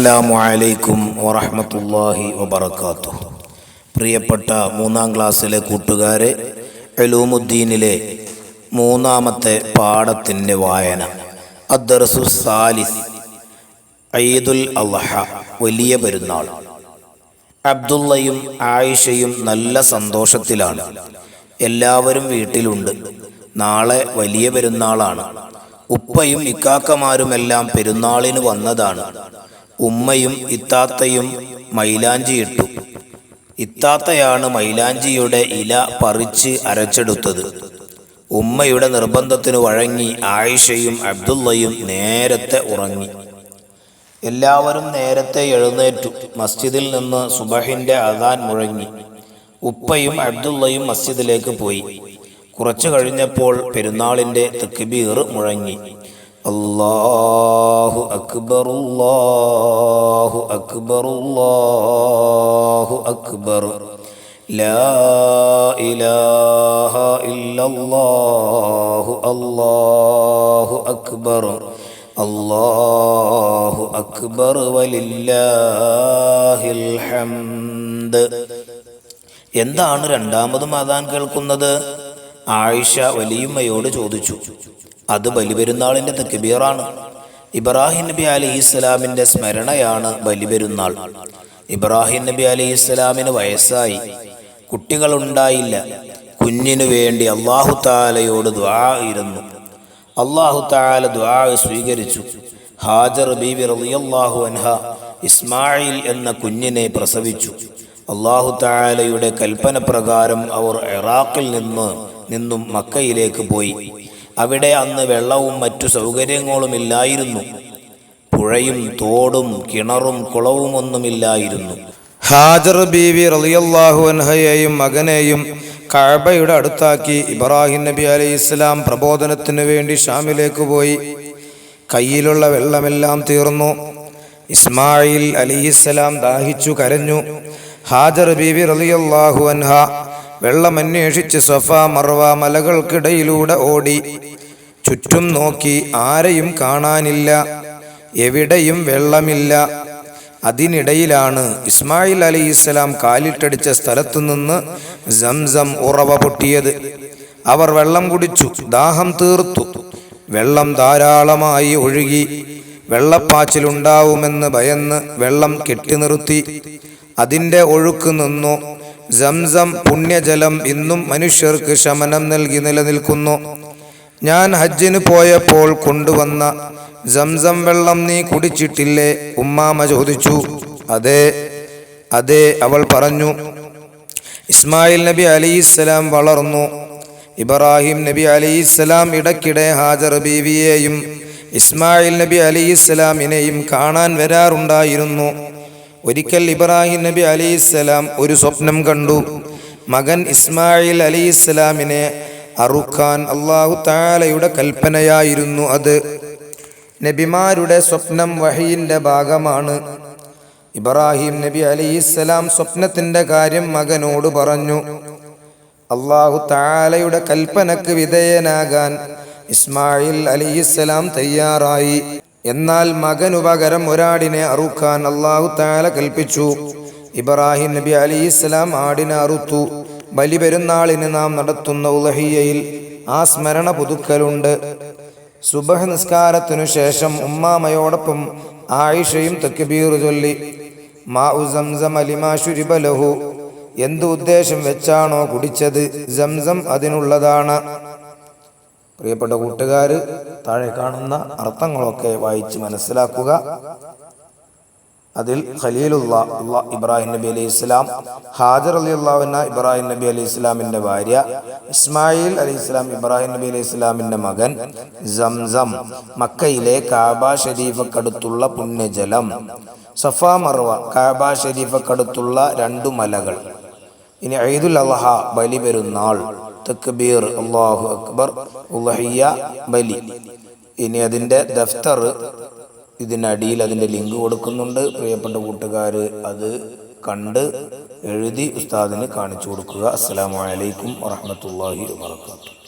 അസ്സലാമു അലൈക്കും വറഹ്മത്തുള്ളാഹി വബർക്കാത്തു പ്രിയപ്പെട്ട മൂന്നാം ക്ലാസ്സിലെ കൂട്ടുകാരെ അലൂമുദ്ദീനിലെ മൂന്നാമത്തെ പാഠത്തിന്റെ വായന അദ്ദർസു സാലിസ് ഈദുൽ അള്ളഹ വലിയ പെരുന്നാൾ. അബ്ദുള്ളയും ആയിഷയും നല്ല സന്തോഷത്തിലാണ്. എല്ലാവരും വീട്ടിലുണ്ട്. നാളെ വലിയ പെരുന്നാളാണ്. ഉപ്പയും ഇക്കാക്കമാരുമെല്ലാം പെരുന്നാളിന് വന്നതാണ്. ഉമ്മയും ഇത്താത്തയും മൈലാഞ്ചിയിട്ടു. ഇത്താത്തയാണ് മൈലാഞ്ചിയുടെ ഇല പറിച്ച് അരച്ചെടുത്തത്. ഉമ്മയുടെ നിർബന്ധത്തിന് വഴങ്ങി ആയിഷയും അബ്ദുള്ളയും നേരത്തെ ഉറങ്ങി. എല്ലാവരും നേരത്തെ എഴുന്നേറ്റു. മസ്ജിദിൽ നിന്ന് സുബഹിന്റെ അതാൻ മുഴങ്ങി. ഉപ്പയും അബ്ദുള്ളയും മസ്ജിദിലേക്ക് പോയി. കുറച്ചു കഴിഞ്ഞപ്പോൾ പെരുന്നാളിന്റെ തെക്കുബീർ മുഴങ്ങി. അല്ലാഹു അക്ബർ അല്ലാഹു അക്ബർ അല്ലാഹു അക്ബർ. ലാ ഇലാഹ ഇല്ലല്ലാഹു അല്ലാഹു അക്ബർ. അല്ലാഹു അക്ബർ വലില്ലാഹിൽ ഹംദ്. എന്താണ് രണ്ടാമതും അതാൻ കേൾക്കുന്നത്? ആയിഷ വലിയമ്മയോട് ചോദിച്ചു അത് ബലിപെരുന്നാളിന്റെ തക്ബീറാണ്. ഇബ്രാഹിം നബി അലി ഇസ്ലാമിന്റെ സ്മരണയാണ് ബലിപെരുന്നാൾ. ഇബ്രാഹിം നബി അലി ഇസ്ലാമിന് വയസ്സായി. കുട്ടികളുണ്ടായില്ല. കുഞ്ഞിനു വേണ്ടി അള്ളാഹു താലയോട് ദ്വാ ഇരുന്നു. അള്ളാഹു താല ദ്വാ സ്വീകരിച്ചു. ഹാജർ ബീബി റളിയല്ലാഹു അൻഹ ഇസ്മായിൽ എന്ന കുഞ്ഞിനെ പ്രസവിച്ചു. അള്ളാഹു താലയുടെ കൽപ്പന പ്രകാരം അവർ ഇറാഖിൽ നിന്ന് നിന്നും മക്കയിലേക്ക് പോയി. അവിടെ അന്ന് വെള്ളവും മറ്റു സൗകര്യങ്ങളും ഇല്ലായിരുന്നു. പുഴയും തോടും കിണറും കുളവും ഒന്നുമില്ലായിരുന്നു. ഹാജർ ബീവി റളിയല്ലാഹു അൻഹയെയും മകനെയും കഴബയുടെ അടുത്താക്കി ഇബ്രാഹിം നബി അലൈഹി ഇസ്ലാം പ്രബോധനത്തിനു വേണ്ടി ഷാമിലേക്ക് പോയി. കയ്യിലുള്ള വെള്ളമെല്ലാം തീർന്നു. ഇസ്മായിൽ അലിഹിസ്സലാം ദാഹിച്ചു കരഞ്ഞു. ഹാജർ ബീവി റളിയല്ലാഹു അൻഹ വെള്ളമന്വേഷിച്ച് സഫ മർവ മലകൾക്കിടയിലൂടെ ഓടി. ചുറ്റും നോക്കി ആരെയും കാണാനില്ല എവിടെയും വെള്ളമില്ല. അതിനിടയിലാണ് ഇസ്മായിൽ അലി ഇസ്ലാം കാലിട്ടടിച്ച സ്ഥലത്തു നിന്ന് സംസം ഉറവ പൊട്ടിയത്. അവർ വെള്ളം കുടിച്ചു ദാഹം തീർത്തു. വെള്ളം ധാരാളമായി ഒഴുകി. വെള്ളപ്പാച്ചിലുണ്ടാവുമെന്ന് ഭയന്ന് വെള്ളം കെട്ടി നിർത്തി അതിന്റെ ഒഴുക്ക് നിന്നു. സംസം പുണ്യജലം ഇന്നും മനുഷ്യർക്ക് ശമനം നൽകി നിലനിൽക്കുന്നു. ഞാൻ ഹജ്ജിന് പോയപ്പോൾ കൊണ്ടുവന്ന സംസം വെള്ളം നീ കുടിച്ചിട്ടില്ലേ? ഉമ്മാമ ചോദിച്ചു. അതെ അതെ അവൾ പറഞ്ഞു. ഇസ്മായിൽ നബി അലിസ്സലാം വളർന്നു. ഇബ്രാഹിം നബി അലിസ്സലാം ഇടയ്ക്കിടെ ഹാജർ ബീവിയെയും ഇസ്മായിൽ നബി അലിസ്സലാമിനെയും കാണാൻ വരാറുണ്ടായിരുന്നു. ഒരിക്കൽ ഇബ്രാഹിം നബി അലിസ്ലാം ഒരു സ്വപ്നം കണ്ടു. മകൻ ഇസ്മായിൽ അലിസ്ലാമിനെ അറുക്കാൻ അള്ളാഹു താലയുടെ കൽപ്പനയായിരുന്നു അത്. നബിമാരുടെ സ്വപ്നം വഹീന്റെ ഭാഗമാണ്. ഇബ്രാഹിം നബി അലിസ്ലാം സ്വപ്നത്തിന്റെ കാര്യം മകനോട് പറഞ്ഞു. അള്ളാഹു താലയുടെ കൽപ്പനക്ക് വിധേയനാകാൻ ഇസ്മായിൽ അലിസ്ലാം തയ്യാറായി. എന്നാൽ മകനു പകരം ഒരാടിനെ അറുക്കാൻ അള്ളാഹു താല കൽപ്പിച്ചു. ഇബ്രാഹിം നബി അലി ഇസ്ലാം ആടിനെ അറുത്തു. ബലി പെരുന്നാളിന് നാം നടത്തുന്ന ഉലഹിയയിൽ ആ സ്മരണ പുതുക്കലുണ്ട്. സുബഹ നിസ്കാരത്തിനു ശേഷം ഉമ്മാമയോടൊപ്പം ആയിഷയും തെക്കുബീറു ചൊല്ലി. മാ എന്തു ഉദ്ദേശം വെച്ചാണോ കുടിച്ചത്? സംസം അതിനുള്ളതാണ്. പ്രിയപ്പെട്ട കൂട്ടുകാർ താഴെ കാണുന്ന അർത്ഥങ്ങളൊക്കെ വായിച്ച് മനസ്സിലാക്കുക. അതിൽ ഖലീലുള്ള അള്ളാ ഇബ്രാഹിം നബി അലൈഹി ഇസ്ലാം ഹാജർ അലി അള്ളാഹുന്ന ഇബ്രാഹിം നബി അലൈഹി ഇസ്ലാമിന്റെ ഭാര്യ ഇസ്മായിൽ അലി ഇസ്ലാം ഇബ്രാഹിം നബി അലൈഹി ഇസ്ലാമിന്റെ മകൻ സംസം മക്കയിലെ കാബ ഷരീഫക്കടുത്തുള്ള പുണ്യജലം സഫ മർവ കാബ ഷരീഫക്കടുത്തുള്ള രണ്ടു മലകൾ. ഇനി ഐദുൽ അള്ളഹ ബലി പെരുന്നാൾ. തക്ബീർ അള്ളാഹു അക്ബർ ഉലഹിയ ബലി. ഇനി അതിന്റെ ദഫ്തർ ഇതിനടിയിൽ അതിന്റെ ലിങ്ക് കൊടുക്കുന്നുണ്ട്. പ്രിയപ്പെട്ട കൂട്ടുകാർ അത് കണ്ട് എഴുതി ഉസ്താദിന് കാണിച്ചു കൊടുക്കുക. അസ്സാം വലൈക്കും വറഹ്മത്തുള്ളാഹി വാബർക്കാത്തു